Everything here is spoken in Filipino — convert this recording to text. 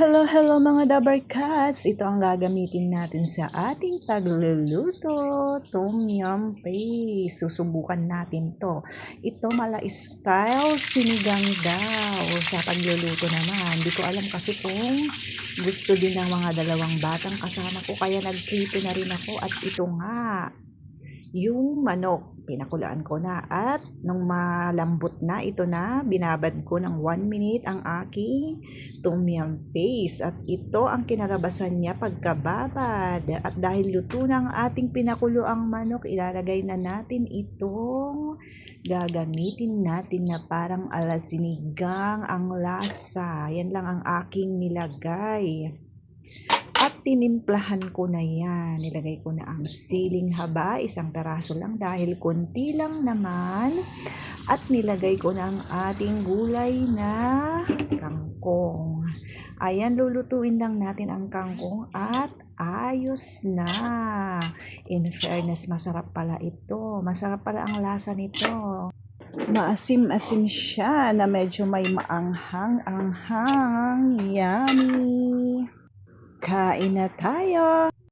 Hello, hello mga Dabar Cats! Ito ang gagamitin natin sa ating pagluluto. Tom Yum Paste. Susubukan natin to. Ito mala style sinigang daw sa pagluluto naman. Hindi ko alam kasi kung gusto din ng mga dalawang batang kasama ko. Kaya nagprito na rin ako at ito nga yung manok, pinakulaan ko na at nung malambot na, ito na, binabad ko ng 1 minute ang aking tom yum paste at ito ang kinalabasan niya pagkababad at dahil luto na ang ating pinakulo ang manok, ilalagay na natin itong gagamitin natin na parang alasinigang ang lasa. Yan lang ang aking nilagay. At tinimplahan ko na yan. Nilagay ko na ang siling haba, isang peraso lang dahil konti lang naman. At nilagay ko na ang ating gulay na kangkong. Ayan, lulutuin lang natin ang kangkong at ayos na. In fairness, masarap pala ito. Masarap pala ang lasa nito. Maasim-asim siya na medyo may maanghang-anghang. Yummy! Kain na tayo!